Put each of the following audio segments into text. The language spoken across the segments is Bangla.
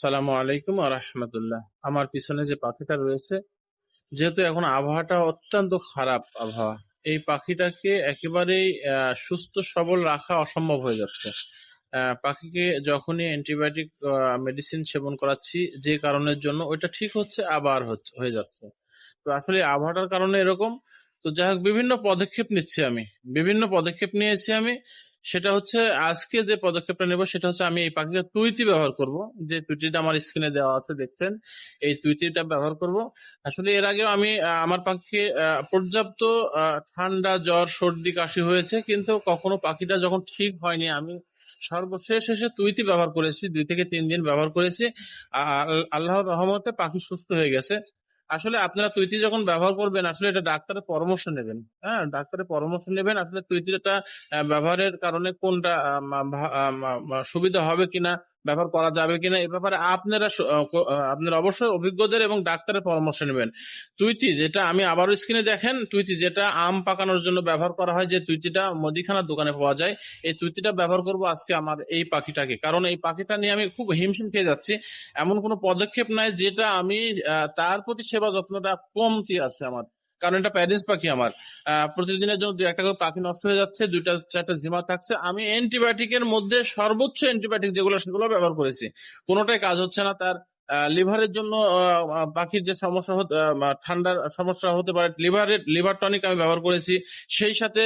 সালামু আলাইকুম আরহামতুল্লাহ আমার পিছনে যে পাখিটা রয়েছে, যেহেতু এখন আবহাওয়াটা অত্যন্ত খারাপ আবহাওয়া, এই পাখিটাকে একেবারেই সুস্থ সবল রাখা অসম্ভব হয়ে যাচ্ছে। পাখিকে যখনই অ্যান্টিবায়োটিক মেডিসিন সেবন করাচ্ছি, যে কারণের জন্য ওইটা ঠিক হচ্ছে, আবার হয়ে যাচ্ছে। তো আসলে আবহাওয়াটার কারণে এরকম। তো যাই হোক, বিভিন্ন পদক্ষেপ নিচ্ছি আমি। বিভিন্ন পদক্ষেপ নিয়েছি আমি। সেটা হচ্ছে আজকে যে পদক্ষেপটা নেব সেটা হচ্ছে আমি এই পাখিকে তুইতি ব্যবহার করব। যে তুইতিটা আমার স্ক্রিনে দেওয়া আছে, দেখছেন? এই তুইতিটা ব্যবহার করব। আসলে এর আগেও আমি আমার পাখিকে পর্যাপ্ত ঠান্ডা জ্বর, সর্দি, কাশি হয়েছে, কিন্তু কখনো পাখিটা যখন ঠিক হয়নি, আমি সর্বশেষ এসে তুইতি ব্যবহার করেছি, দুই থেকে তিন দিন ব্যবহার করেছি। আল্লাহর রহমতে পাখি সুস্থ হয়ে গেছে। আসলে আপনারা তুইতি যখন ব্যবহার করবেন আসলে এটা ডাক্তারের পরামর্শ নেবেন। হ্যাঁ ডাক্তারের পরামর্শ নেবেন আসলে তুইতিটা আহ, ব্যবহারের কারণে কোনটা সুবিধা হবে কিনা। ব্যবহার করা যাবে কিনা এ ব্যাপারে আপনারা আপনারা অবশ্যই অভিজ্ঞদের এবং ডাক্তারের পরামর্শ নেবেন। তুইতি, যেটা আমি আবারও স্ক্রিনে দেখেন, তুইতি যেটা আম পাকানোর জন্য ব্যবহার করা হয়, যে তুইতিটা মুদিখানার দোকানে পাওয়া যায়, এই তুইতিটা ব্যবহার করব আজকে আমার এই পাখিটাকে। কারণ এই পাখিটা নিয়ে আমি খুব হিমশিম খেয়ে যাচ্ছি। এমন কোনো পদক্ষেপ নাই যেটা আমি তার প্রতি সেবা যত্নটা কমতি আছে আমার। কারণ এটা প্যারিস পাখি আমার। প্রতিদিনের জন্য দুই একটা করে পাখি নষ্ট হয়ে যাচ্ছে, দুইটা, চারটা জিমা থাকছে। আমি অ্যান্টিবায়োটিকের মধ্যে সর্বোচ্চ অ্যান্টিবায়োটিক যেগুলো সেগুলো ব্যবহার করেছি। কোনোটাই কাজ হচ্ছে না তার লিভারের জন্য পাখির যে সমস্যা ঠান্ডার সমস্যা হতে পারে লিভারের লিভার টনিক আমি ব্যবহার করেছি। সেই সাথে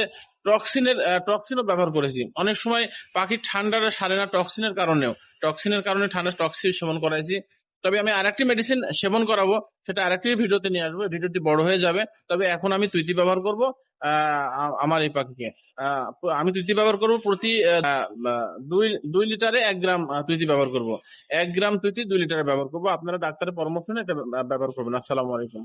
টক্সিনের টক্সিনও ব্যবহার করেছি। অনেক সময় পাখির ঠান্ডাটা সারে না টক্সিনের কারণেও। টক্সিনের কারণে ঠান্ডা টক্সিন সেবন করাইছি। তবে আমি আরেকটি মেডিসিন সেবন করাবো, সেটা আরেকটি ভিডিওতে নিয়ে আসব। ভিডিওটি বড় হয়ে যাবে। তবে এখন আমি তুইতি ব্যবহার করব আমার এই পাখিকে। আমি তুইতি ব্যবহার করব প্রতি দুই দুই লিটারে এক গ্রাম তুইতি ব্যবহার করব। এক গ্রাম তুইতি দুই লিটারে ব্যবহার করব। আপনারা ডাক্তারের পরামর্শ নিয়ে এটা ব্যবহার করবেন। আসসালামু আলাইকুম।